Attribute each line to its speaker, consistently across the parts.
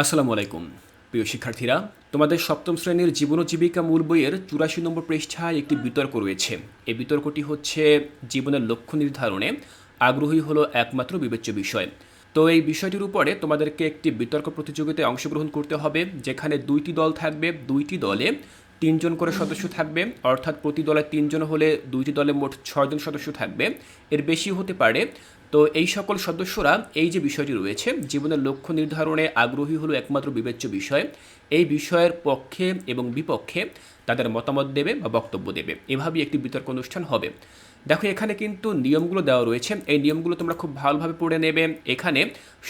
Speaker 1: আসসালামু আলাইকুম। প্রিয় শিক্ষার্থীরা, তোমাদের সপ্তম শ্রেণির জীবন জীবিকা মূল বইয়ের চুরাশি নম্বর পৃষ্ঠায় একটি বিতর্ক রয়েছে। এই বিতর্কটি হচ্ছে, জীবনের লক্ষ্য নির্ধারণে আগ্রহী হলো একমাত্র বিবেচ্য বিষয়। তো এই বিষয়টির উপরে তোমাদেরকে একটি বিতর্ক প্রতিযোগিতায় অংশগ্রহণ করতে হবে, যেখানে দুইটি দল থাকবে, দুইটি দলে তিনজন করে সদস্য থাকবে, অর্থাৎ প্রতি দলে তিনজন হলে দুইটি দলে মোট ছয়জন সদস্য থাকবে। এর বেশি হতে পারে তো এই সকল সদস্যরা এই যে বিষয়টি রয়েছে, জীবনের লক্ষ্য নির্ধারণে আগ্রহী হলো একমাত্র বিবেচ্য বিষয়। এই বিষয়ের পক্ষে এবং বিপক্ষে তাদের মতামত দেবে বা বক্তব্য দেবে। এভাবেই একটি বিতর্ক অনুষ্ঠান হবে। দেখো, এখানে কিন্তু নিয়মগুলো দেওয়া রয়েছে। এই নিয়মগুলো তোমরা খুব ভালোভাবে পড়ে নেবে। এখানে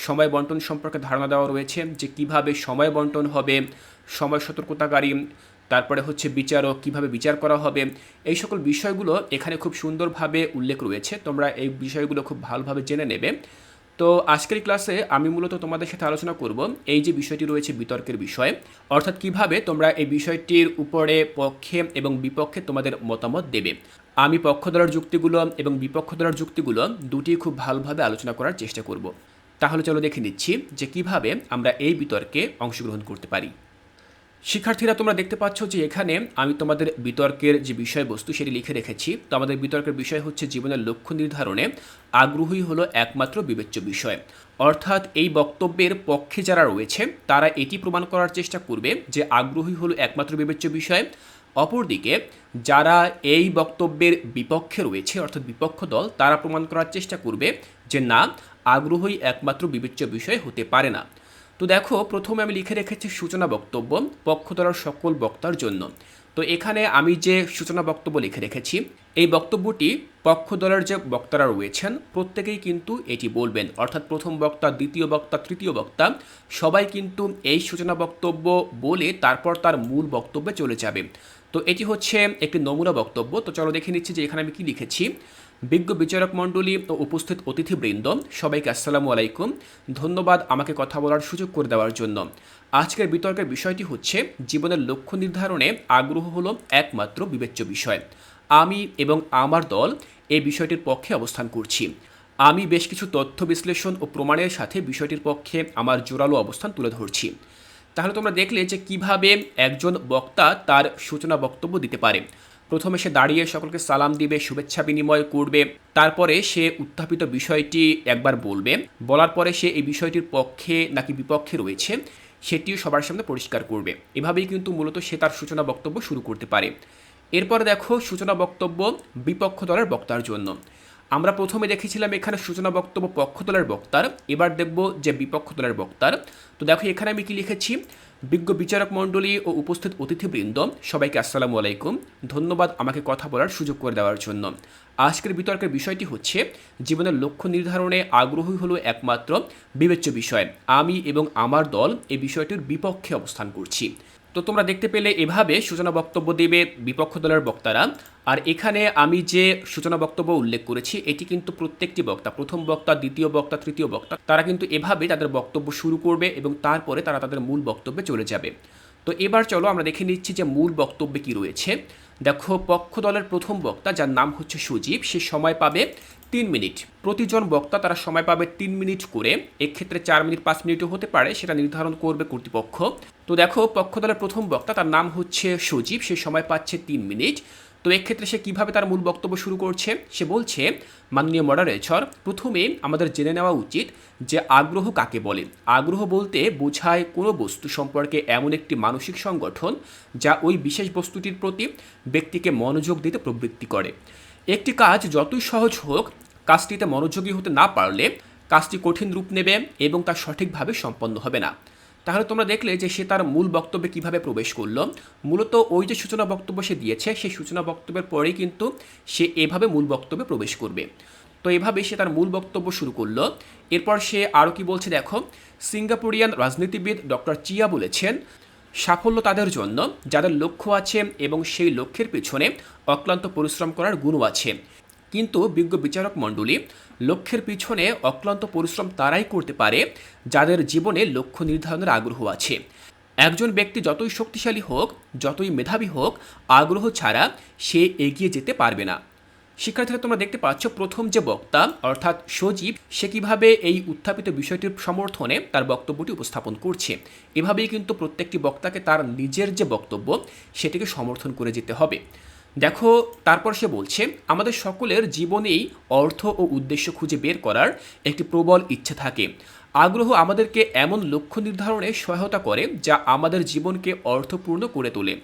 Speaker 1: সময় বন্টন সম্পর্কে ধারণা দেওয়া রয়েছে যে কীভাবে সময় বন্টন হবে সময় সতর্কতাকারী, তারপরে হচ্ছে বিচারক কীভাবে বিচার করা হবে, এই সকল বিষয়গুলো এখানে খুব সুন্দরভাবে উল্লেখ রয়েছে, তোমরা এই বিষয়গুলো খুব ভালোভাবে জেনে নেবে। তো আজকের ক্লাসে আমি মূলত তোমাদের সাথে আলোচনা করব এই যে বিষয়টি রয়েছে বিতর্কের বিষয়, অর্থাৎ কীভাবে তোমরা এই বিষয়টির উপরে পক্ষে এবং বিপক্ষে তোমাদের মতামত দেবে। আমি পক্ষ দলের যুক্তিগুলো এবং বিপক্ষ দলের যুক্তিগুলো দুটি খুব ভালোভাবে আলোচনা করার চেষ্টা করব। তাহলে চলো দেখে নিচ্ছি যে কীভাবে আমরা এই বিতর্কে অংশগ্রহণ করতে পারি। শিক্ষার্থীরা, তোমরা দেখতে পাচ্ছ যে এখানে আমি তোমাদের বিতর্কের যে বিষয়বস্তু সেটি লিখে রেখেছি। তো আমাদের বিতর্কের বিষয় হচ্ছে জীবনের লক্ষ্য নির্ধারণে আগ্রহী হলো একমাত্র বিবেচ্য বিষয়। অর্থাৎ এই বক্তব্যের পক্ষে যারা রয়েছে, তারা এটি প্রমাণ করার চেষ্টা করবে যে আগ্রহী হলো একমাত্র বিবেচ্য বিষয়। অপরদিকে, যারা এই বক্তব্যের বিপক্ষে রয়েছে, অর্থাৎ বিপক্ষ দল, তারা প্রমাণ করার চেষ্টা করবে যে না, আগ্রহই একমাত্র বিবেচ্য বিষয় হতে পারে না। তো দেখো, প্রথমে আমি লিখে রেখেছি সূচনা বক্তব্য পক্ষধরার সকল বক্তার জন্য। তো এখানে আমি যে সূচনা বক্তব্য লিখে রেখেছি, এই বক্তব্যটি পক্ষ দলের যে বক্তারা রয়েছেন, প্রত্যেকেই কিন্তু এটি বলবেন। অর্থাৎ প্রথম বক্তা, দ্বিতীয় বক্তা, তৃতীয় বক্তা, সবাই কিন্তু এই সূচনা বক্তব্য বলে তারপর তার মূল বক্তব্যে চলে যাবে। তো এটি হচ্ছে একটি নমুনা বক্তব্য। তো চলো দেখে নিচ্ছি যে এখানে আমি কি লিখেছি। বিজ্ঞ বিচারক মণ্ডলী ও উপস্থিত অতিথিবৃন্দ, সবাইকে আসসালামু আলাইকুম। ধন্যবাদ আমাকে কথা বলার সুযোগ করে দেওয়ার জন্য। আজকের বিতর্কের বিষয়টি হচ্ছে, জীবনের লক্ষ্য নির্ধারণে আগ্রহ হলো একমাত্র বিবেচ্য বিষয়। আমি এবং আমার দল এই বিষয়টির পক্ষে অবস্থান করছি। আমি বেশ কিছু তথ্য বিশ্লেষণ ও প্রমাণের সাথে বিষয়টির পক্ষে আমার জোরালো অবস্থান তুলে ধরছি। তাহলে তোমরা দেখলে যে কীভাবে একজন বক্তা তার সূচনা বক্তব্য দিতে পারে। প্রথমে সে দাঁড়িয়ে সকলকে সালাম দিবে, শুভেচ্ছা বিনিময় করবে, তারপরে সে উত্থাপিত বিষয়টি একবার বলবে। বলার পরে সে এই বিষয়টির পক্ষে নাকি বিপক্ষে রয়েছে, সেটিও সবার সামনে পরিষ্কার করবে। এভাবেই কিন্তু মূলত সে তার সূচনা বক্তব্য শুরু করতে পারে। এরপর দেখো সূচনা বক্তব্য বিপক্ষ দলের বক্তার জন্য। আমরা প্রথমে দেখেছিলাম এখানে সূচনা বক্তব্য পক্ষ দলের বক্তার, এবার দেখব যে বিপক্ষ দলের বক্তার। তো দেখো এখানে আমি কি লিখেছি? বিজ্ঞ বিচারক মণ্ডলী ও উপস্থিত অতিথিবৃন্দ, সবাইকে আসসালামু আলাইকুম। ধন্যবাদ আমাকে কথা বলার সুযোগ করে দেওয়ার জন্য। আজকের বিতর্কের বিষয়টি হচ্ছে, জীবনের লক্ষ্য নির্ধারণে আগ্রহী হলো একমাত্র বিবেচ্য বিষয়। আমি এবং আমার দল এই বিষয়টির বিপক্ষে অবস্থান করছি। তো তোমরা দেখতে পেলে এভাবে সূচনা বক্তব্য দেবে বিপক্ষ দলের বক্তারা। আর এখানে আমি যে সূচনা বক্তব্য উল্লেখ করেছি, এটি কিন্তু প্রত্যেকটি বক্তা, প্রথম বক্তা, দ্বিতীয় বক্তা, তৃতীয় বক্তা, তারা কিন্তু এভাবে তাদের বক্তব্য শুরু করবে এবং তারপরে তারা তাদের মূল বক্তব্যে চলে যাবে। তো এবার চলো আমরা দেখে নিচ্ছি যে মূল বক্তব্যে কী রয়েছে। দেখো, পক্ষ দলের প্রথম বক্তা, যার নাম হচ্ছে সুজীব, সে সময় পাবে তিন মিনিট। প্রতিজন বক্তা তারা সময় পাবে তিন মিনিট করে। এক্ষেত্রে চার মিনিট, পাঁচ মিনিটও হতে পারে, সেটা নির্ধারণ করবে কর্তৃপক্ষ। তো দেখো পক্ষ দলের প্রথম বক্তা, তার নাম হচ্ছে সজীব, সে সময় পাচ্ছে তিন মিনিট। তো এক্ষেত্রে সে কীভাবে তার মূল বক্তব্য শুরু করছে? সে বলছে, মাননীয় মডারেচর প্রথমে আমাদের জেনে নেওয়া উচিত যে আগ্রহ কাকে বলে? আগ্রহ বলতে বোঝায় কোনো বস্তু সম্পর্কে এমন একটি মানসিক সংগঠন যা ওই বিশেষ বস্তুটির প্রতি ব্যক্তিকে মনোযোগ দিতে প্রবৃত্তি করে। একটি কাজ যতই সহজ হোক, কাজটিতে মনোযোগী হতে না পারলে কাজটি কঠিন রূপ নেবে এবং তা সঠিকভাবে সম্পন্ন হবে না। তাহলে তোমরা দেখলে যে সে তার মূল বক্তব্যে কীভাবে প্রবেশ করল। মূলত ওই যে সূচনা বক্তব্য সে দিয়েছে, সেই সূচনা বক্তব্যের পরেই কিন্তু সে এভাবে মূল বক্তব্যে প্রবেশ করবে। তো এভাবে সে তার মূল বক্তব্য শুরু করল। এরপর সে আরও কি বলছে দেখো, সিঙ্গাপুরিয়ান রাজনীতিবিদ ডক্টর চিয়া বলেছেন সাফল্য তাদের জন্য, যাদের লক্ষ্য আছে এবং সেই লক্ষ্যের পিছনে অক্লান্ত পরিশ্রম করার গুণও আছে। কিন্তু বিজ্ঞ বিচারক মণ্ডলী, লক্ষ্যের পিছনে অক্লান্ত পরিশ্রম তারাই করতে পারে, যাদের জীবনে লক্ষ্য নির্ধারণের আগ্রহ আছে। একজন ব্যক্তি যতই শক্তিশালী হোক, যতই মেধাবী হোক, আগ্রহ ছাড়া সে এগিয়ে যেতে পারবে না। শিক্ষার্থীরা তোমরা দেখতে পাচ্ছ প্রথম যে বক্তা, অর্থাৎ সজীব, সে কীভাবে এই উত্থাপিত বিষয়টির সমর্থনে তার বক্তব্যটি উপস্থাপন করছে। এভাবেই কিন্তু প্রত্যেকটি বক্তাকে তার নিজের যে বক্তব্য, সেটিকে সমর্থন করে যেতে হবে। দেখো, তারপর সে বলছে, আমাদের সকলের জীবনেই অর্থ ও উদ্দেশ্য খুঁজে বের করার একটি প্রবল ইচ্ছে থাকে। আগ্রহ আমাদেরকে এমন লক্ষ্য নির্ধারণে সহায়তা করে যা আমাদের জীবনকে অর্থপূর্ণ করে তোলে।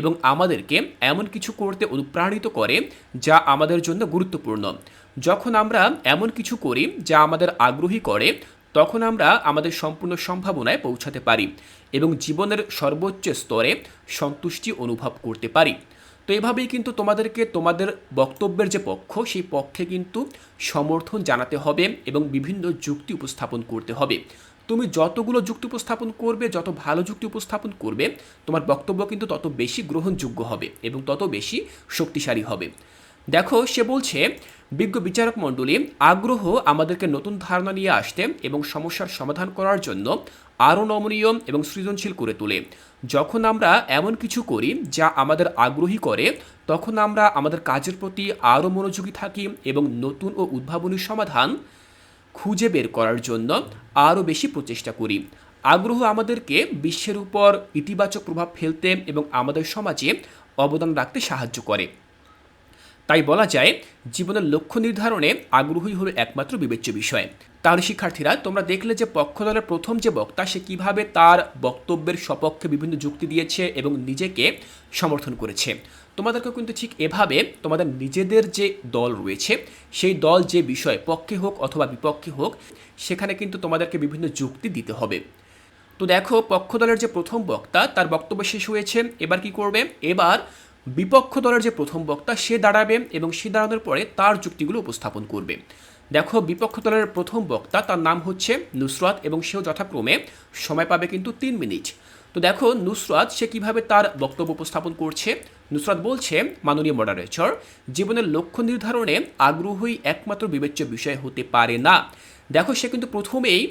Speaker 1: এবং আমাদেরকে এমন কিছু করতে অনুপ্রাণিত করে যা আমাদের জন্য গুরুত্বপূর্ণ। যখন আমরা এমন কিছু করি যা আমাদের আগ্রহী করে, তখন আমরা আমাদের সম্পূর্ণ সম্ভাবনায় পৌঁছাতে পারি এবং জীবনের সর্বোচ্চ স্তরে সন্তুষ্টি অনুভব করতে পারি। তো এভাবেই কিন্তু তোমাদেরকে তোমাদের বক্তব্যের যে পক্ষ, সেই পক্ষে কিন্তু সমর্থন জানাতে হবে এবং বিভিন্ন যুক্তি উপস্থাপন করতে হবে। তুমি যতগুলো যুক্তি উপস্থাপন করবে, যত ভালো যুক্তি উপস্থাপন করবে, তোমার বক্তব্য কিন্তু তত বেশি গ্রহণযোগ্য হবে এবং তত বেশি শক্তিশালী হবে। দেখো, সে বলছে, বিজ্ঞ বিচারক মণ্ডলী, আগ্রহ আমাদেরকে নতুন ধারণা নিয়ে আসতে এবং সমস্যার সমাধান করার জন্য আরও নমনীয় এবং সৃজনশীল করে তোলে। যখন আমরা এমন কিছু করি যা আমাদের আগ্রহী করে, তখন আমরা আমাদের কাজের প্রতি আরও মনোযোগী থাকি এবং নতুন ও উদ্ভাবনী সমাধান খুঁজে বের করার জন্য আরও বেশি প্রচেষ্টা করি। আগ্রহ আমাদেরকে বিশ্বের উপর ইতিবাচক প্রভাব ফেলতে এবং আমাদের সমাজে অবদান রাখতে সাহায্য করে। তাই বলা যায়, জীবনের লক্ষ্য নির্ধারণে আগ্রহী হলো একমাত্র বিবেচ্য বিষয়। তাহলে শিক্ষার্থীরা, তোমরা দেখলে যে পক্ষ দলের প্রথম যে বক্তা, সে কীভাবে তার বক্তব্যের সপক্ষে বিভিন্ন যুক্তি দিয়েছে এবং নিজেকে সমর্থন করেছে। তোমাদেরকে কিন্তু ঠিক এভাবে তোমাদের নিজেদের যে দল রয়েছে, সেই দল যে বিষয় পক্ষে হোক অথবা বিপক্ষে হোক, সেখানে কিন্তু তোমাদেরকে বিভিন্ন যুক্তি দিতে হবে। তো দেখো পক্ষ দলের যে প্রথম বক্তা, তার বক্তব্য শেষ হয়েছে, এবার কি করবে? এবার বিপক্ষ দলের যে প্রথম বক্তা, সে দাঁড়াবে এবং সে দাঁড়ানোর পরে তার যুক্তিগুলো উপস্থাপন করবে। দেখো বিপক্ষ দলের প্রথম বক্তা, তার নাম হচ্ছে নুসরাত এবং সেও যথাক্রমে সময় পাবে কিন্তু তিন মিনিট। তো দেখো নুসরাত, সে কীভাবে তার বক্তব্য উপস্থাপন করছে? নুসরাত বলছে, মাননীয় মডারেটর জীবনের লক্ষ্য নির্ধারণে আগ্রহই একমাত্র বিবেচ্য বিষয় হতে পারে না। দেখো, সে কিন্তু প্রথমেই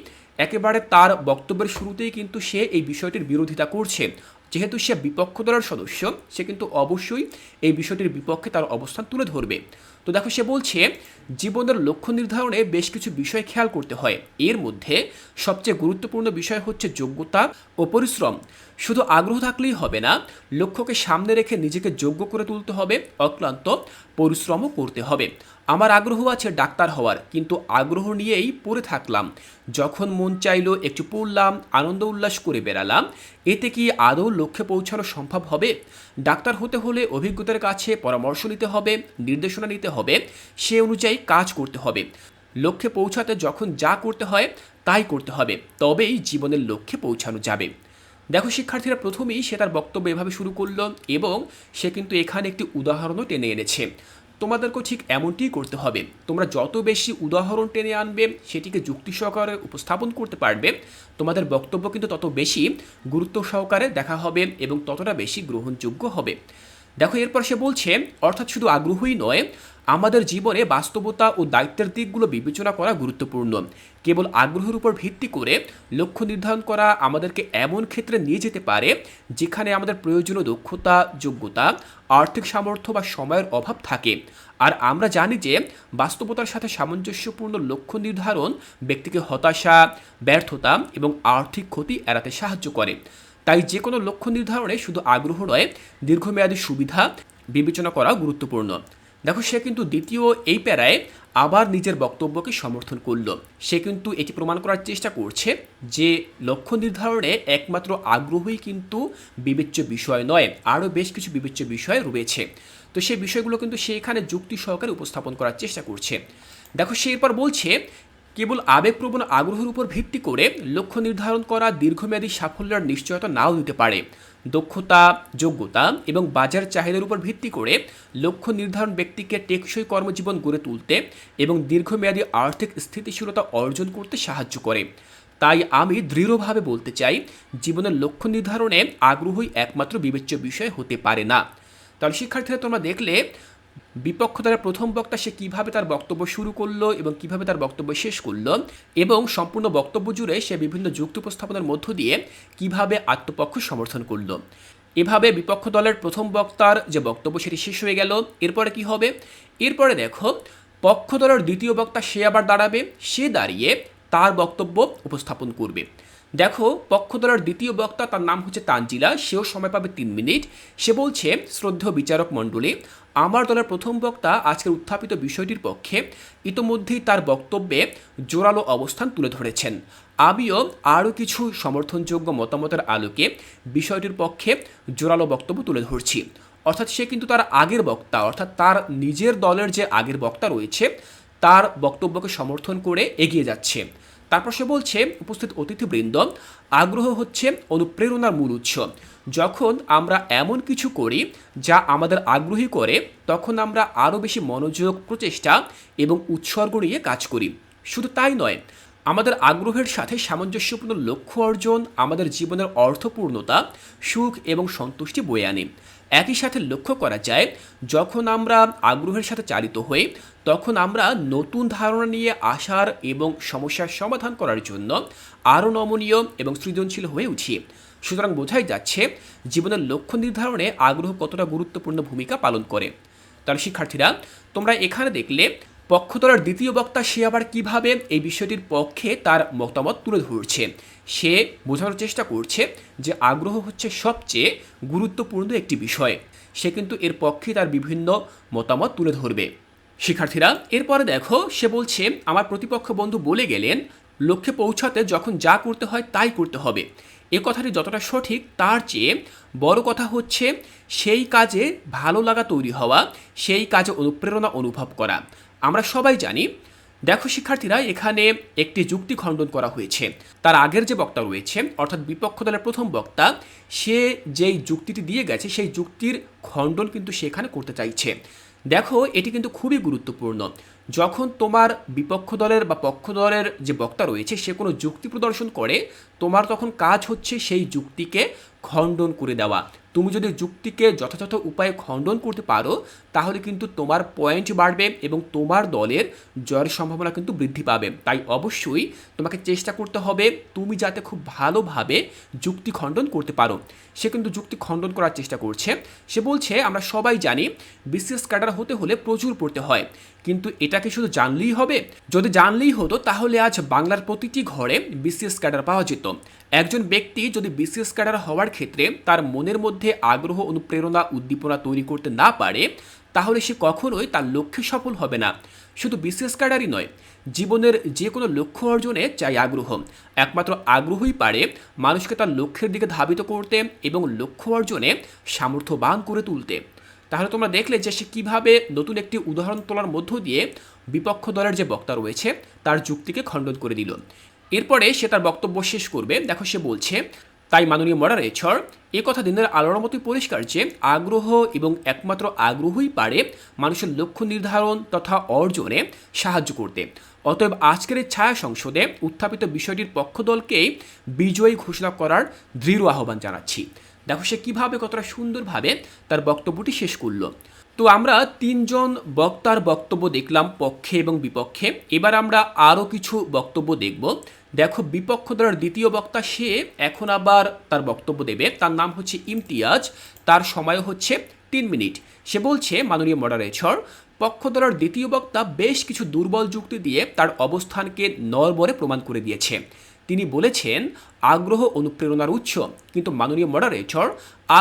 Speaker 1: একেবারে তার বক্তব্যের শুরুতেই কিন্তু সে এই বিষয়টির বিরোধিতা করছে। যেহেতু সে বিপক্ষ দলের সদস্য, সে কিন্তু অবশ্যই এই বিষয়টির বিপক্ষে তার অবস্থান তুলে ধরবে। তো দেখো, সে বলছে, জীবনের লক্ষ্য নির্ধারণে বেশ কিছু বিষয় খেয়াল করতে হয়। এর মধ্যে সবচেয়ে গুরুত্বপূর্ণ বিষয় হচ্ছে যোগ্যতা ও পরিশ্রম। শুধু আগ্রহ থাকলেই হবে না, লক্ষ্যকে সামনে রেখে নিজেকে যোগ্য করে তুলতে হবে, অক্লান্ত পরিশ্রমও করতে হবে। আমার আগ্রহ আছে ডাক্তার হওয়ার, কিন্তু আগ্রহ নিয়েই পড়ে থাকলাম। যখন মন চাইলো একটু পড়লাম, আনন্দ উল্লাস করে বেড়ালাম, এতে কি আদৌ লক্ষ্যে পৌঁছানো সম্ভব হবে? ডাক্তার হতে হলে অভিজ্ঞতার কাছে পরামর্শ নিতে হবে, নির্দেশনা নিতে হবে, সে অনুযায়ী কাজ করতে হবে। লক্ষ্যে পৌঁছাতে যখন যা করতে হয়, তাই করতে হবে, তবেই জীবনের লক্ষ্যে পৌঁছানো যাবে। দেখো শিক্ষার্থীরা, প্রথমেই সে তার বক্তব্য এভাবে শুরু করল এবং সে কিন্তু এখানে একটি উদাহরণও টেনে এনেছে। তোমাদেরকেও ঠিক এমনটিই করতে হবে। তোমরা যত বেশি উদাহরণ টেনে আনবে, সেটিকে যুক্তি সহকারে উপস্থাপন করতে পারবে। তোমাদের বক্তব্য কিন্তু তত বেশি গুরুত্ব সহকারে দেখা হবে এবং ততটা বেশি গ্রহণযোগ্য হবে। দেখো, এরপর সে বলছে, অর্থাৎ শুধু আগ্রহই নয় আমাদের জীবনে বাস্তবতা ও দায়িত্বের দিকগুলো বিবেচনা করা গুরুত্বপূর্ণ। কেবল আগ্রহের উপর ভিত্তি করে লক্ষ্য নির্ধারণ করা আমাদেরকে এমন ক্ষেত্রে নিয়ে যেতে পারে যেখানে আমাদের প্রয়োজনীয় দক্ষতা, যোগ্যতা, আর্থিক সামর্থ্য বা সময়ের অভাব থাকে। আর আমরা জানি যে বাস্তবতার সাথে সামঞ্জস্যপূর্ণ লক্ষ্য নির্ধারণ ব্যক্তিকে হতাশা, ব্যর্থতা এবং আর্থিক ক্ষতি এড়াতে সাহায্য করে। তাই যে কোনো লক্ষ্য নির্ধারণে শুধু আগ্রহ নয়, দীর্ঘমেয়াদী সুবিধা বিবেচনা করা গুরুত্বপূর্ণ। দেখো, সে কিন্তু দ্বিতীয় এই প্যারায় আবার নিজের বক্তব্যকে সমর্থন করল। সে কিন্তু এটি প্রমাণ করার চেষ্টা করছে যে লক্ষ্য নির্ধারণে একমাত্র আগ্রহই কিন্তু বিবেচ্য বিষয় নয়, আরও বেশ কিছু বিবেচ্য বিষয় রয়েছে। তো সেই বিষয়গুলো কিন্তু সে এখানে যুক্তি সহকারে উপস্থাপন করার চেষ্টা করছে। দেখো, সে এরপর বলছে, কেবল আবেগপ্রবণ আগ্রহের উপর ভিত্তি করে লক্ষ্য নির্ধারণ করা দীর্ঘমেয়াদী সাফল্যের নিশ্চয়তা নাও দিতে পারে। দক্ষতা, যোগ্যতা এবং বাজার চাহিদার উপর ভিত্তি করে লক্ষ্য নির্ধারণ ব্যক্তিকে টেকসই কর্মজীবন গড়ে তুলতে এবং দীর্ঘমেয়াদী আর্থিক স্থিতিশীলতা অর্জন করতে সাহায্য করে। তাই আমি দৃঢ়ভাবে বলতে চাই, জীবনের লক্ষ্য নির্ধারণে আগ্রহই একমাত্র বিবেচ্য বিষয় হতে পারে না। তাহলে শিক্ষার্থীরা তোমরা দেখলে বিপক্ষ দ্বারা প্রথম বক্তা সে কীভাবে তার বক্তব্য শুরু করল এবং কীভাবে তার বক্তব্য শেষ করল এবং সম্পূর্ণ বক্তব্য জুড়ে সে বিভিন্ন যুক্তি উপস্থাপনের মধ্য দিয়ে কীভাবে আত্মপক্ষ সমর্থন করল। এভাবে বিপক্ষ দলের প্রথম বক্তার যে বক্তব্য সেটি শেষ হয়ে গেল। এরপরে কি হবে? এরপরে দেখো, পক্ষ দলের দ্বিতীয় বক্তা সে আবার দাঁড়াবে, সে দাঁড়িয়ে তার বক্তব্য উপস্থাপন করবে। দেখো, পক্ষ দলের দ্বিতীয় বক্তা তার নাম হচ্ছে তানজিলা, সেও সময় পাবে তিন মিনিট। সে বলছে, শ্রদ্ধেয় বিচারক মণ্ডলী আমার দলের প্রথম বক্তা আজকের উত্থাপিত বিষয়টির পক্ষে ইতোমধ্যেই তার বক্তব্যে জোরালো অবস্থান তুলে ধরেছেন। আমিও আরও কিছু সমর্থনযোগ্য মতামতের আলোকে বিষয়টির পক্ষে জোরালো বক্তব্য তুলে ধরছি। অর্থাৎ সে কিন্তু তার আগের বক্তা, অর্থাৎ তার নিজের দলের যে আগের বক্তা রয়েছে, তার বক্তব্যকে সমর্থন করে এগিয়ে যাচ্ছে। তারপর সে বলছে, উপস্থিত অতিথিবৃন্দ, আগ্রহ হচ্ছে অনুপ্রেরণার মূল উৎস। যখন আমরা এমন কিছু করি যা আমাদের আগ্রহী করে, তখন আমরা আরও বেশি মনোযোগ, প্রচেষ্টা এবং উৎসর্গ নিয়ে কাজ করি। শুধু তাই নয়, আমাদের আগ্রহের সাথে সামঞ্জস্যপূর্ণ লক্ষ্য অর্জন আমাদের জীবনের অর্থপূর্ণতা, সুখ এবং সন্তুষ্টি বয়ে আনে। একই সাথে লক্ষ্য করা যায়, যখন আমরা আগ্রহের সাথে চালিত হই, তখন আমরা নতুন ধারণা নিয়ে আসার এবং সমস্যার সমাধান করার জন্য আরও নমনীয় এবং সৃজনশীল হয়ে উঠি। সুতরাং বোঝাই যাচ্ছে, জীবনের লক্ষ্য নির্ধারণে আগ্রহ কতটা গুরুত্বপূর্ণ ভূমিকা পালন করে। তাহলে শিক্ষার্থীরা, তোমরা এখানে দেখলে পক্ষতলার দ্বিতীয় বক্তা সে আবার কীভাবে এই বিষয়টির পক্ষে তার মতামত তুলে ধরছে? সে বোঝানোর চেষ্টা করছে যে আগ্রহ হচ্ছে সবচেয়ে গুরুত্বপূর্ণ একটি বিষয়। সে কিন্তু এর পক্ষে তার বিভিন্ন মতামত তুলে ধরবে। শিক্ষার্থীরা, এরপরে দেখো, সে বলছে, আমার প্রতিপক্ষ বন্ধু বলে গেলেন, লক্ষ্যে পৌঁছাতে যখন যা করতে হয় তাই করতে হবে। এ কথাটি যতটা সঠিক, তার চেয়ে বড় কথা হচ্ছে, সেই কাজে ভালো লাগা তৈরি হওয়া, সেই কাজে অনুপ্রেরণা অনুভব করা। আমরা সবাই জানি, দেখো শিক্ষার্থীরা এখানে একটি যুক্তি খণ্ডন করা হয়েছে। তার আগের যে বক্তা রয়েছে, অর্থাৎ বিপক্ষ দলের প্রথম বক্তা, সে যেই যুক্তিটি দিয়ে গেছে, সেই যুক্তির খণ্ডন কিন্তু সেখানে করতে চাইছে। দেখো, এটি কিন্তু খুবই গুরুত্বপূর্ণ। যখন তোমার বিপক্ষ দলের বা পক্ষ দলের যে বক্তা রয়েছে, সে কোনো যুক্তি প্রদর্শন করে, তোমার তখন কাজ হচ্ছে সেই যুক্তিকে খণ্ডন করে দেওয়া। তুমি যদি যুক্তিকে যথাযথ উপায়ে খণ্ডন করতে পারো, তাহলে কিন্তু তোমার পয়েন্ট বাড়বে এবং তোমার দলের জয়ের সম্ভাবনা কিন্তু বৃদ্ধি পাবে। তাই অবশ্যই তোমাকে চেষ্টা করতে হবে তুমি যাতে খুব ভালোভাবে যুক্তি খণ্ডন করতে পারো। সে কিন্তু যুক্তি খণ্ডন করার চেষ্টা করছে। সে বলছে, আমরা সবাই জানি বিসিএস ক্যাডার হতে হলে প্রচুর পড়তে হয়। কিন্তু এটা কি শুধু জানলেই হবে? যদি জানলেই হতো, তাহলে আজ বাংলার প্রতিটি ঘরে বিসিএস ক্যাডার পাওয়া যেত। একজন ব্যক্তি যদি বিসিএস ক্যাডার হওয়ার ক্ষেত্রে তার মনের মধ্যে আগ্রহ, অনুপ্রেরণা, উদ্দীপনা তৈরি করতে না পারে, তাহলে সে কখনোই তার লক্ষ্যে সফল হবে না। শুধু বিসিএস ক্যাডারই নয়, জীবনের যে কোনো লক্ষ্য অর্জনে চাই আগ্রহ। একমাত্র আগ্রহই পারে মানুষকে তার লক্ষ্যের দিকে ধাবিত করতে এবং লক্ষ্য অর্জনে সামর্থ্যবান করে তুলতে। তাহলে তোমরা দেখলে যে সে কীভাবে নতুন একটি উদাহরণ তোলার মধ্য দিয়ে বিপক্ষ দলের যে বক্তা রয়েছে, তার যুক্তিকে খণ্ডন করে দিল। এরপরে সে তার বক্তব্য শেষ করবে। দেখো, সে বলছে, তাই মাননীয় মডারেচর এ কথা দিনের আলোর মতোই পরিষ্কার যে আগ্রহ এবং একমাত্র আগ্রহই পারে মানুষের লক্ষ্য নির্ধারণ তথা অর্জনে সাহায্য করতে। অতএব আজকের ছায়া সংসদে উত্থাপিত বিষয়টির পক্ষ দলকেই বিজয়ী ঘোষণা করার দৃঢ় আহ্বান জানাচ্ছি। দেখো সে কীভাবে কতটা সুন্দরভাবে তার বক্তব্যটি শেষ করল। তো আমরা তিনজন বক্তার বক্তব্য দেখলাম পক্ষে এবং বিপক্ষে। এবার আমরা আরও কিছু বক্তব্য দেখব। দেখো বিপক্ষ দলের দ্বিতীয় বক্তা সে, এখন আবার তার বক্তব্য দেবে। তার নাম হচ্ছে ইমতিয়াজ, তার সময় হচ্ছে তিন মিনিট। সে বলছে, মাননীয় মডারেচর পক্ষ দলের দ্বিতীয় বক্তা বেশ কিছু দুর্বল যুক্তি দিয়ে তার অবস্থানকে নরবরে প্রমাণ করে দিয়েছে। তিনি বলেছেন, আগ্রহ অনুপ্রেরণার উৎস, কিন্তু মাননীয় মডারেটর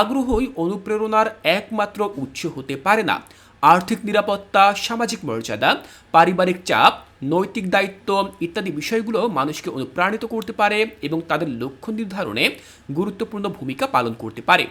Speaker 1: আগ্রহই অনুপ্রেরণার একমাত্র উৎস হতে পারে না। আর্থিক নিরাপত্তা, সামাজিক মর্যাদা, পারিবারিক চাপ, নৈতিক দায়িত্ব ইত্যাদি বিষয়গুলো মানুষকে অনুপ্রাণিত করতে পারে এবং তাদের লক্ষ্য নির্ধারণে গুরুত্বপূর্ণ ভূমিকা পালন করতে পারে।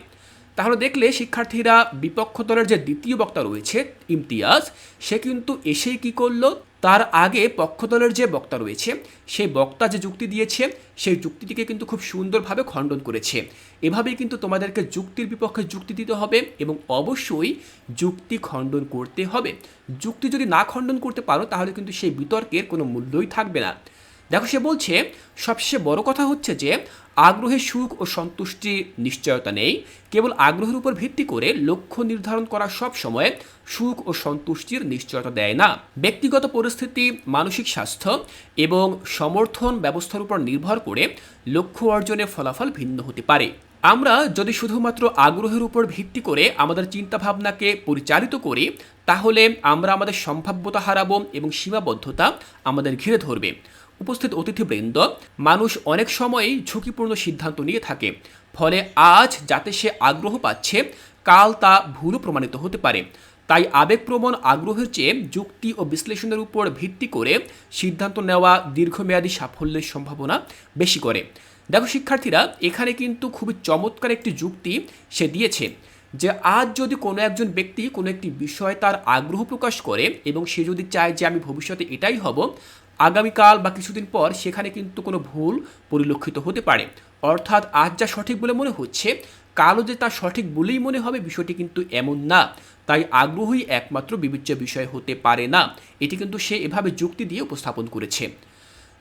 Speaker 1: তাহলে দেখলে শিক্ষার্থীরা বিপক্ষ দলের যে দ্বিতীয় বক্তা রয়েছে, ইমতিয়াজ, সে কিন্তু এসেই কি করল? তার আগে পক্ষদলের যে বক্তা রয়েছে, সেই বক্তা যে যুক্তি দিয়েছে, সেই যুক্তিটিকে কিন্তু খুব সুন্দরভাবে খণ্ডন করেছে। এভাবেই কিন্তু তোমাদেরকে যুক্তির বিপক্ষে যুক্তি দিতে হবে এবং অবশ্যই যুক্তি খণ্ডন করতে হবে। যুক্তি যদি না খণ্ডন করতে পারো, তাহলে কিন্তু সেই বিতর্কের কোনো মূল্যই থাকবে না। দেখো, সে বলছে সবচেয়ে বড় কথা হচ্ছে যে, আগ্রহে সুখ ও সন্তুষ্টির নিশ্চয়তা নেই। কেবল আগ্রহের উপর ভিত্তি করে লক্ষ্য নির্ধারণ করা সব সময় সুখ ও সন্তুষ্টির নিশ্চয়তা দেয় না। ব্যক্তিগত পরিস্থিতি, মানসিক স্বাস্থ্য এবং সমর্থন ব্যবস্থার উপর নির্ভর করে লক্ষ্য অর্জনের ফলাফল ভিন্ন হতে পারে। আমরা যদি শুধুমাত্র আগ্রহের উপর ভিত্তি করে আমাদের চিন্তাভাবনাকে পরিচালিত করি, তাহলে আমরা আমাদের সম্ভাব্যতা হারাবো এবং সীমাবদ্ধতা আমাদের ঘিরে ধরবে। উপস্থিত অতিথিবৃন্দ মানুষ অনেক সময়ই ঝুঁকিপূর্ণ সিদ্ধান্ত নিয়ে থাকে। ফলে আজ যাতে সে আগ্রহ পাচ্ছে, কাল তা ভুলও প্রমাণিত হতে পারে। তাই আবেগপ্রবণ আগ্রহের চেয়ে যুক্তি ও বিশ্লেষণের উপর ভিত্তি করে সিদ্ধান্ত নেওয়া দীর্ঘমেয়াদী সাফল্যের সম্ভাবনা বেশি করে। দেখো শিক্ষার্থীরা, এখানে কিন্তু খুবই চমৎকার একটি যুক্তি সে দিয়েছে যে আজ যদি কোনো একজন ব্যক্তি কোনো একটি বিষয়ে তার আগ্রহ প্রকাশ করে এবং সে যদি চায় যে আমি ভবিষ্যতে এটাই হব আগামীকাল বা কিছুদিন পর সেখানে কিন্তু কোনো ভুল পরিলক্ষিত হতে পারে। অর্থাৎ আজ যা সঠিক বলে মনে হচ্ছে, কালও যে তা সঠিক বলেই মনে হবে বিষয়টি কিন্তু এমন না। তাই আগ্রহই একমাত্র বিবেচ্য বিষয় হতে পারে না। এটি কিন্তু সে এভাবে যুক্তি দিয়ে উপস্থাপন করেছে।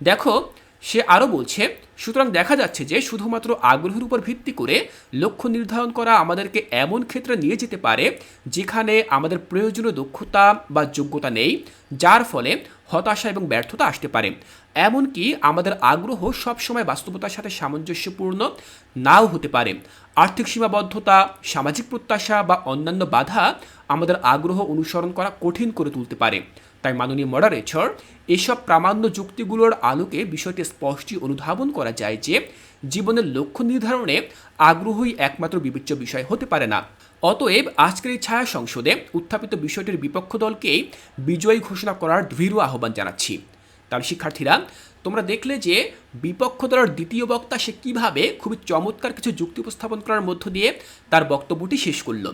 Speaker 1: দেখো, সে আরও বলছে, সুতরাং দেখা যাচ্ছে যে শুধুমাত্র আগ্রহের উপর ভিত্তি করে লক্ষ্য নির্ধারণ করা আমাদেরকে এমন ক্ষেত্রে নিয়ে যেতে পারে যেখানে আমাদের প্রয়োজনীয় দক্ষতা বা যোগ্যতা নেই, যার ফলে হতাশা এবং ব্যর্থতা আসতে পারে। এমনকি আমাদের আগ্রহ সবসময় বাস্তবতার সাথে সামঞ্জস্যপূর্ণ নাও হতে পারে। আর্থিক সীমাবদ্ধতা, সামাজিক প্রত্যাশা বা অন্যান্য বাধা আমাদের আগ্রহ অনুসরণ করা কঠিন করে তুলতে পারে। তাই মাননীয় মডারেটর এসব প্রামাণ্য যুক্তিগুলোর আলোকে বিষয়টি স্পষ্টই অনুধাবন করা যায় যে, জীবনের লক্ষ্য নির্ধারণে আগ্রহই একমাত্র বিবেচ্য বিষয় হতে পারে না। অতএব আজকের এই ছায়া সংসদে উত্থাপিত বিষয়টির বিপক্ষ দলকেই বিজয়ী ঘোষণা করার দৃঢ় আহ্বান জানাচ্ছি। তার শিক্ষার্থীরা, তোমরা দেখলে যে বিপক্ষ দলের দ্বিতীয় বক্তা সে কীভাবে খুবই চমৎকার কিছু যুক্তি উপস্থাপন করার মধ্য দিয়ে তার বক্তব্যটি শেষ করল।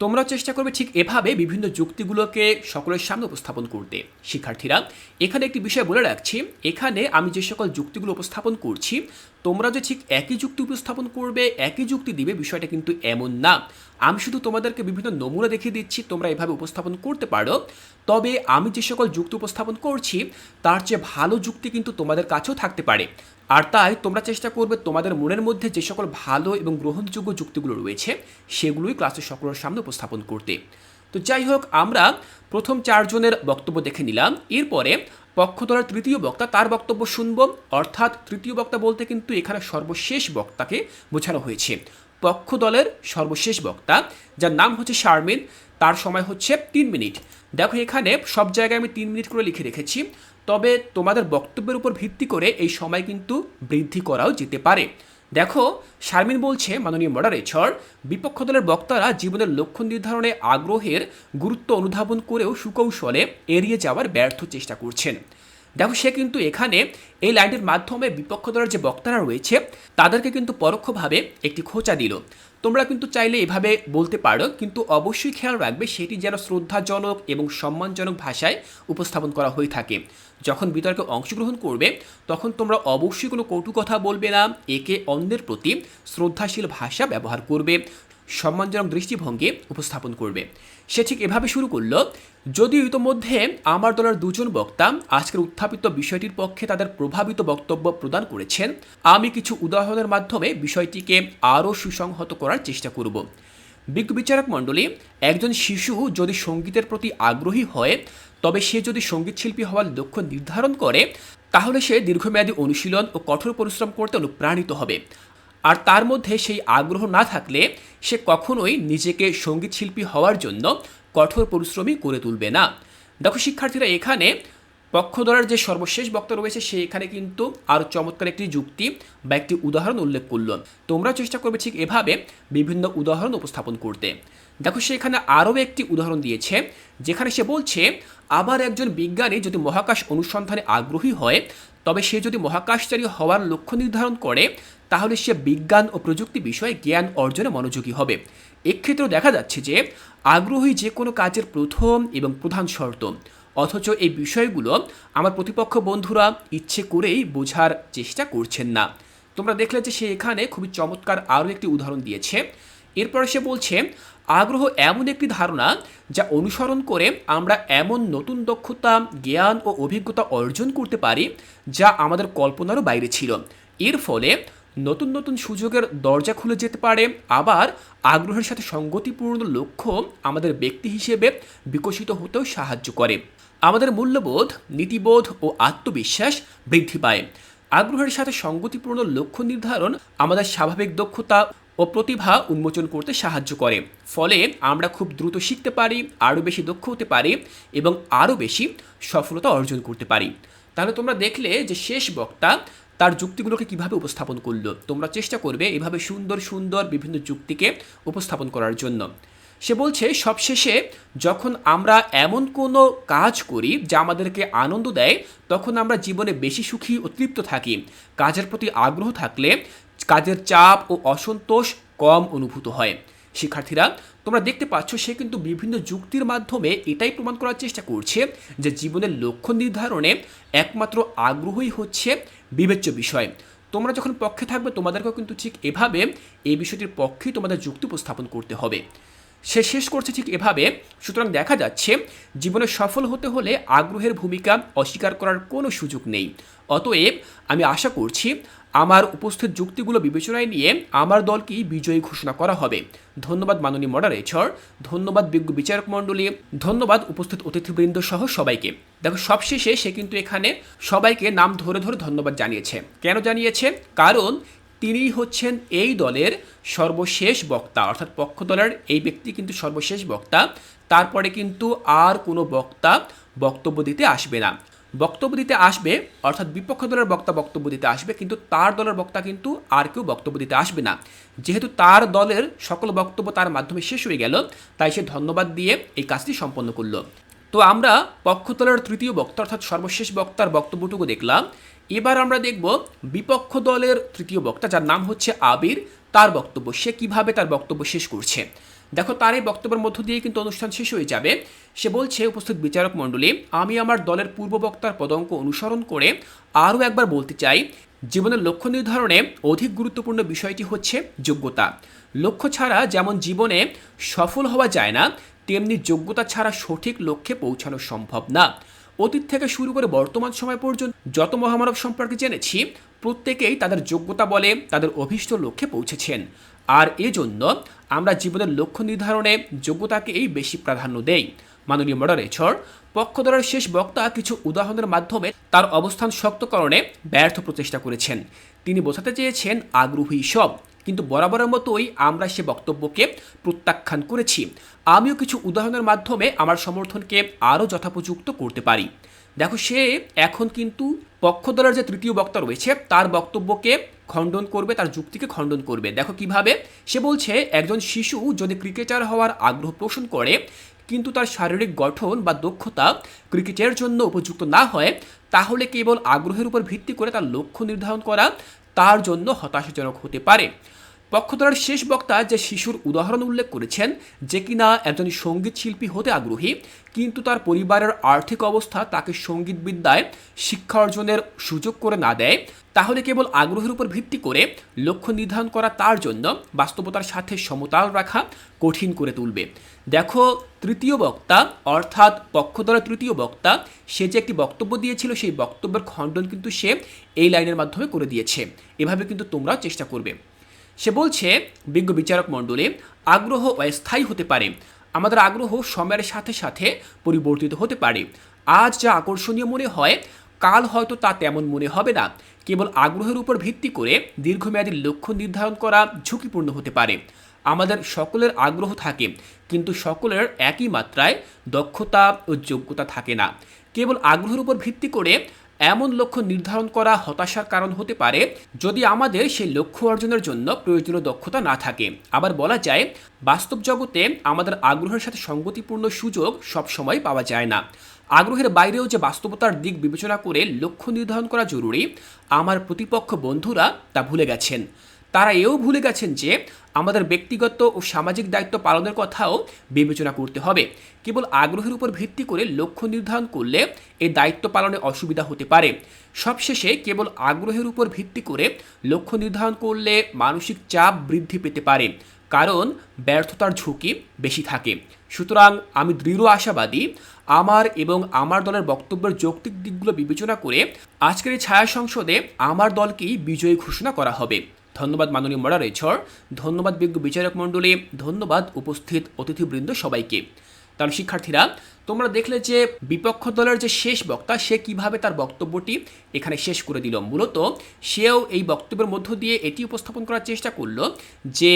Speaker 1: তোমরা চেষ্টা করবে ঠিক এভাবে বিভিন্ন যুক্তিগুলোকে সকলের সামনে উপস্থাপন করতে। শিক্ষার্থীরা, এখানে একটি বিষয় বলে রাখছি। এখানে আমি যে সকল যুক্তিগুলো উপস্থাপন করছি তোমরা যে ঠিক একই যুক্তি উপস্থাপন করবে, একই যুক্তি দিবে, বিষয়টা কিন্তু এমন না। আমি শুধু তোমাদেরকে বিভিন্ন নমুনা দেখিয়ে দিচ্ছি, তোমরা এভাবে উপস্থাপন করতে পারো। তবে আমি যে সকল যুক্তি উপস্থাপন করছি, তার চেয়ে ভালো যুক্তি কিন্তু তোমাদের কাছেও থাকতে পারে। আর তাই তোমরা চেষ্টা করবে তোমাদের মনের মধ্যে যে সকল ভালো এবং গ্রহণযোগ্য যুক্তিগুলো রয়েছে, সেগুলোই ক্লাসের সকলের সামনে উপস্থাপন করতে। তো যাই হোক, আমরা প্রথম চারজনের বক্তব্য দেখে নিলাম। এরপরে পক্ষদলের তৃতীয় বক্তা, তার বক্তব্য শুনব। অর্থাৎ তৃতীয় বক্তা বলতে কিন্তু এখানে সর্বশেষ বক্তাকে বোঝানো হয়েছে। পক্ষ দলের সর্বশেষ বক্তা, যার নাম হচ্ছে শারমিন, তার সময় হচ্ছে তিন মিনিট। দেখো এখানে সব জায়গায় আমি তিন মিনিট করে লিখে রেখেছি। তবে তোমাদের বক্তব্যের উপর ভিত্তি করে এই সময় কিন্তু বৃদ্ধি করাও যেতে পারে। দেখো, শারমিন বলছে, মাননীয় মডারেটর বিপক্ষ দলের বক্তারা জীবনের লক্ষ্য নির্ধারণে আগ্রহের গুরুত্ব অনুধাবন করেও সুকৌশলে এড়িয়ে যাওয়ার ব্যর্থ চেষ্টা করছেন। দেখো, সে কিন্তু এখানে এই লাইনের মাধ্যমে বিপক্ষ দলের যে বক্তারা রয়েছে, তাদেরকে কিন্তু পরোক্ষভাবে একটি খোঁচা দিল। তোমরা কিন্তু চাইলে এভাবে বলতে পারো, কিন্তু অবশ্যই খেয়াল রাখবে, সেটি যেন শ্রদ্ধাজনক এবং সম্মানজনক ভাষায় উপস্থাপন করা হয়ে থাকে। যখন বিতর্কে অংশগ্রহণ করবে, তখন তোমরা অবশ্যই কোনো কটু কথা বলবে না। একে অন্যের প্রতি শ্রদ্ধাশীল ভাষা ব্যবহার করবে, সম্মানজনক দৃষ্টিভঙ্গি উপস্থাপন করবে। সে ঠিক এভাবে শুরু করল, যদিও ইতোমধ্যে আমার দলের দুজন বক্তা আজকের উত্থাপিত বিষয়টির পক্ষে তাদের প্রভাবিত বক্তব্য প্রদান করেছেন, আমি কিছু উদাহরণের মাধ্যমে বিষয়টিকে আরও সুসংহত করার চেষ্টা করব। বিজ্ঞ বিচারক মণ্ডলী, একজন শিশু যদি সঙ্গীতের প্রতি আগ্রহী হয়, তবে সে যদি সংগীত শিল্পী হওয়ার লক্ষ্য নির্ধারণ করে, তাহলে সে দীর্ঘমেয়াদী অনুশীলন ও কঠোর পরিশ্রম করতে অনুপ্রাণিত হবে। আর তার মধ্যে সেই আগ্রহ না থাকলে, সে কখনোই নিজেকে সংগীত শিল্পী হওয়ার জন্য কঠোর পরিশ্রমী করে তুলবে না। দেখো শিক্ষার্থীরা, এখানে পক্ষদলের যে সর্বশেষ বক্তা রয়েছে সে এখানে কিন্তু আরও চমৎকার একটি যুক্তি বা একটি উদাহরণ উল্লেখ করল। তোমরা চেষ্টা করবে ঠিক এভাবে বিভিন্ন উদাহরণ উপস্থাপন করতে। দেখো সে এখানে আরও একটি উদাহরণ দিয়েছে, যেখানে সে বলছে, আবার একজন বিজ্ঞানী যদি মহাকাশ অনুসন্ধানে আগ্রহী হয়, তবে সে যদি মহাকাশচারী হওয়ার লক্ষ্য নির্ধারণ করে, তাহলে সে বিজ্ঞান ও প্রযুক্তি বিষয়ে জ্ঞান অর্জনে মনোযোগী হবে। এক্ষেত্রেও দেখা যাচ্ছে যে, আগ্রহী যে কোনো কাজের প্রথম এবং প্রধান শর্ত অথচ এই বিষয়গুলো আমার প্রতিপক্ষ বন্ধুরা ইচ্ছে করেই বোঝার চেষ্টা করছেন না। তোমরা দেখলে যে সে এখানে খুবই চমৎকার আরও একটি উদাহরণ দিয়েছে। এরপরে সে বলছে, আগ্রহ এমন একটি ধারণা যা অনুসরণ করে আমরা এমন নতুন দক্ষতা, জ্ঞান ও অভিজ্ঞতা অর্জন করতে পারি যা আমাদের কল্পনারও বাইরে ছিল। এর ফলে নতুন নতুন সুযোগের দরজা খুলে যেতে পারে। আবার আগ্রহের সাথে সঙ্গতিপূর্ণ লক্ষ্য আমাদের ব্যক্তি হিসেবে বিকশিত হতেও সাহায্য করে। আমাদের মূল্যবোধ, নীতিবোধ ও আত্মবিশ্বাস বৃদ্ধি পায়। আগ্রহের সাথে সঙ্গতিপূর্ণ লক্ষ্য নির্ধারণ আমাদের স্বাভাবিক দক্ষতা ও প্রতিভা উন্মোচন করতে সাহায্য করে। ফলে আমরা খুব দ্রুত শিখতে পারি, আরও বেশি দক্ষ হতে পারি এবং আরও বেশি সফলতা অর্জন করতে পারি। তাহলে তোমরা দেখলে যে শেষ বক্তা তার যুক্তিগুলোকে কীভাবে উপস্থাপন করল। তোমরা চেষ্টা করবে এভাবে সুন্দর সুন্দর বিভিন্ন যুক্তিকে উপস্থাপন করার জন্য। সে বলছে, সবশেষে যখন আমরা এমন কোনো কাজ করি যা আমাদেরকে আনন্দ দেয়, তখন আমরা জীবনে বেশি সুখী ও তৃপ্ত থাকি। কাজের প্রতি আগ্রহ থাকলে কাজের চাপ ও অসন্তোষ কম অনুভূত হয়। শিক্ষার্থীরা, তোমরা দেখতে পাচ্ছ সে কিন্তু বিভিন্ন যুক্তির মাধ্যমে এটাই প্রমাণ করার চেষ্টা করছে যে জীবনের লক্ষ্য নির্ধারণে একমাত্র আগ্রহই হচ্ছে বিবেচ্য বিষয়। তোমরা যখন পক্ষে থাকবে, তোমাদেরকেও কিন্তু ঠিক এভাবে এই বিষয়টির পক্ষেই তোমাদের যুক্তি উপস্থাপন করতে হবে। সে শেষ করছে ঠিক এভাবে। সুতরাং দেখা যাচ্ছে, জীবনে সফল হতে হলে আগ্রহের ভূমিকা অস্বীকার করার কোনো সুযোগ নেই। অতএব আমি আশা করছি, আমার উপস্থিত যুক্তিগুলো বিবেচনায় নিয়ে আমার দলকেই বিজয়ী ঘোষণা করা হবে। ধন্যবাদ মাননীয় মডারেটর ধন্যবাদ বিজ্ঞ বিচারক মণ্ডলী, ধন্যবাদ উপস্থিত অতিথিবৃন্দ সহ সবাইকে। দেখো, সবশেষে সে কিন্তু এখানে সবাইকে নাম ধরে ধরে ধন্যবাদ জানিয়েছে। কেন জানিয়েছে? কারণ তিনিই হচ্ছেন এই দলের সর্বশেষ বক্তা, অর্থাৎ পক্ষ দলের এই ব্যক্তি কিন্তু সর্বশেষ বক্তা। তারপরে কিন্তু আর কোনো বক্তা বক্তব্য দিতে আসবে না। বক্তব্য দিতে আসবে, অর্থাৎ বিপক্ষ দলের বক্তা বক্তব্য দিতে আসবে, কিন্তু তার দলের বক্তা কিন্তু আর কেউ বক্তব্য দিতে আসবে না। যেহেতু তার দলের সকল বক্তব্য তার মাধ্যমে শেষ হয়ে গেল, তাই সে ধন্যবাদ দিয়ে এই কাজটি সম্পন্ন করল। তো আমরা পক্ষতলের তৃতীয় বক্তা, অর্থাৎ সর্বশেষ বক্তার বক্তব্যটুকু দেখলাম। এবার আমরা দেখব বিপক্ষ দলের তৃতীয় বক্তা, যার নাম হচ্ছে আবির। তার বক্তব্য, সে কীভাবে তার বক্তব্য শেষ করছে? দেখো, তার এই বক্তব্যের মধ্য দিয়ে কিন্তু অনুষ্ঠান শেষ হয়ে যাবে। সে বলছে, উপস্থিত বিচারক মণ্ডলী, আমি আমার দলের পূর্ব বক্তার পদঙ্ক অনুসরণ করে আরও একবার বলতে চাই, জীবনের লক্ষ্য নির্ধারণে অধিক গুরুত্বপূর্ণ বিষয়টি হচ্ছে যোগ্যতা। লক্ষ্য ছাড়া যেমন জীবনে সফল হওয়া যায় না, তেমনি যোগ্যতা ছাড়া সঠিক লক্ষ্যে পৌঁছানো সম্ভব না। অতীত থেকে শুরু করে বর্তমান সময় পর্যন্ত যত মহামানব সম্পর্কে জেনেছি, প্রত্যেকেই তাদের যোগ্যতা বলে তাদের অভীষ্ট লক্ষ্যে পৌঁছেছেন। আর এজন্য আমরা জীবনের লক্ষ্য নির্ধারণে যোগ্যতাকেই বেশি প্রাধান্য দেই। মাননীয় মডারেটর পক্ষধরের শেষ বক্তা কিছু উদাহরণের মাধ্যমে তার অবস্থান শক্তকরণে ব্যর্থ প্রচেষ্টা করেছেন। তিনি বোঝাতে চেয়েছেন, আগ্রহী সব। কিন্তু বরাবরের মতোই আমরা সে বক্তব্যকে প্রত্যাখ্যান করেছি। আমিও কিছু উদাহরণের মাধ্যমে আমার সমর্থনকে আরও যথোপযুক্ত করতে পারি। দেখো, সে এখন কিন্তু পক্ষদলের যে তৃতীয় বক্তা রয়েছে, তার বক্তব্যকে খণ্ডন করবে, তার যুক্তিকে খণ্ডন করবে। দেখো কীভাবে সে বলছে, একজন শিশু যদি ক্রিকেটার হওয়ার আগ্রহ পোষণ করে, কিন্তু তার শারীরিক গঠন বা দক্ষতা ক্রিকেটের জন্য উপযুক্ত না হয়, তাহলে কেবল আগ্রহের উপর ভিত্তি করে তার লক্ষ্য নির্ধারণ করা তার জন্য হতাশাজনক হতে পারে। পক্ষধরার শেষ বক্তা যে শিশুর উদাহরণ উল্লেখ করেছেন, যে কিনা একজন সংগীত শিল্পী হতে আগ্রহী, কিন্তু তার পরিবারের আর্থিক অবস্থা তাকে সংগীত বিদ্যায় শিক্ষা অর্জনের সুযোগ করে না দেয়, তাহলে কেবল আগ্রহের উপর ভিত্তি করে লক্ষ্য নির্ধারণ করা তার জন্য বাস্তবতার সাথে সমতাল রাখা কঠিন করে তুলবে। দেখো, তৃতীয় বক্তা, অর্থাৎ পক্ষধরা তৃতীয় বক্তা, সে যে একটি বক্তব্য দিয়েছিল, সেই বক্তব্যের খণ্ডন কিন্তু সে এই লাইনের মাধ্যমে করে দিয়েছে। এভাবে কিন্তু তোমরাও চেষ্টা করবে। সে বলছে, বিজ্ঞ বিচারক মণ্ডলী আগ্রহ অস্থায়ী হতে পারে। আমাদের আগ্রহ সময়ের সাথে সাথে পরিবর্তিত হতে পারে। আজ যা আকর্ষণীয় মনে হয়, কাল হয়তো তা তেমন মনে হবে না। কেবল আগ্রহের উপর ভিত্তি করে দীর্ঘমেয়াদী লক্ষ্য নির্ধারণ করা ঝুঁকিপূর্ণ হতে পারে। আমাদের সকলের আগ্রহ থাকে, কিন্তু সকলের একই মাত্রায় দক্ষতা ও যোগ্যতা থাকে না। কেবল আগ্রহের উপর ভিত্তি করে এমন লক্ষ্য নির্ধারণ করা হতাশার কারণ হতে পারে যদি আমাদের সেই লক্ষ্য অর্জনের জন্য প্রয়োজনীয় দক্ষতা না থাকে। আবার বলা যায়, বাস্তব জগতে আমাদের আগ্রহের সাথে সঙ্গতিপূর্ণ সুযোগ সবসময় পাওয়া যায় না। আগ্রহের বাইরেও যে বাস্তবতার দিক বিবেচনা করে লক্ষ্য নির্ধারণ করা জরুরি, আমার প্রতিপক্ষ বন্ধুরা তা ভুলে গেছেন। তারা এও ভুলে গেছেন যে আমাদের ব্যক্তিগত ও সামাজিক দায়িত্ব পালনের কথাও বিবেচনা করতে হবে। কেবল আগ্রহের উপর ভিত্তি করে লক্ষ্য নির্ধারণ করলে এই দায়িত্ব পালনে অসুবিধা হতে পারে। সবশেষে কেবল আগ্রহের উপর ভিত্তি করে লক্ষ্য নির্ধারণ করলে মানসিক চাপ বৃদ্ধি পেতে পারে, কারণ ব্যর্থতার ঝুঁকি বেশি থাকে। সুতরাং আমি দৃঢ় আশাবাদী আমার এবং আমার দলের বক্তব্যের যৌক্তিক দিকগুলো বিবেচনা করে আজকের এই ছায়া সংসদে আমার দলকেই বিজয়ী ঘোষণা করা হবে। ধন্যবাদ মাননীয় মডারেটর ধন্যবাদ বিজ্ঞ বিচারক মণ্ডলী, ধন্যবাদ উপস্থিত অতিথিবৃন্দ সবাইকে। তাহলে শিক্ষার্থীরা, তোমরা দেখলে যে বিপক্ষ দলের যে শেষ বক্তা, সে কীভাবে তার বক্তব্যটি এখানে শেষ করে দিল। মূলত সেও এই বক্তব্যের মধ্য দিয়ে এটি উপস্থাপন করার চেষ্টা করল যে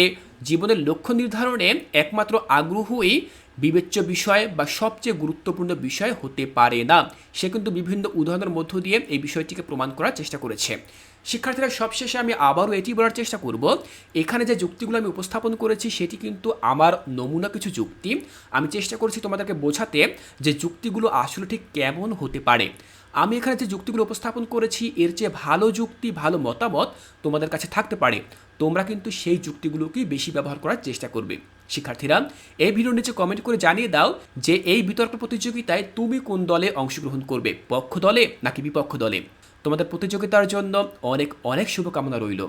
Speaker 1: জীবনের লক্ষ্য নির্ধারণে একমাত্র আগ্রহই বিবেচ্য বিষয় বা সবচেয়ে গুরুত্বপূর্ণ বিষয় হতে পারে না। সে কিন্তু বিভিন্ন উদাহরণের মধ্য দিয়ে এই বিষয়টিকে প্রমাণ করার চেষ্টা করেছে। শিক্ষার্থীরা সবশেষে আমি আবারও এটি বলার চেষ্টা করব। এখানে যে যুক্তিগুলো আমি উপস্থাপন করেছি, সেটি কিন্তু আমার নমুনা কিছু যুক্তি। আমি চেষ্টা করেছি তোমাদেরকে বোঝাতে যে যুক্তিগুলো আসলে ঠিক কেমন হতে পারে। আমি এখানে যে যুক্তিগুলো উপস্থাপন করেছি, এর চেয়ে ভালো যুক্তি, ভালো মতামত তোমাদের কাছে থাকতে পারে। তোমরা কিন্তু সেই যুক্তিগুলোকেই বেশি ব্যবহার করার চেষ্টা করবে। শিক্ষার্থীরা, এই ভিডিওর নিচে কমেন্ট করে জানিয়ে দাও যে এই বিতর্ক প্রতিযোগিতায় তুমি কোন দলে অংশগ্রহণ করবে, পক্ষ দলে নাকি বিপক্ষ দলে? তোমাদের প্রতিযোগিতার জন্য অনেক অনেক শুভকামনা রইল।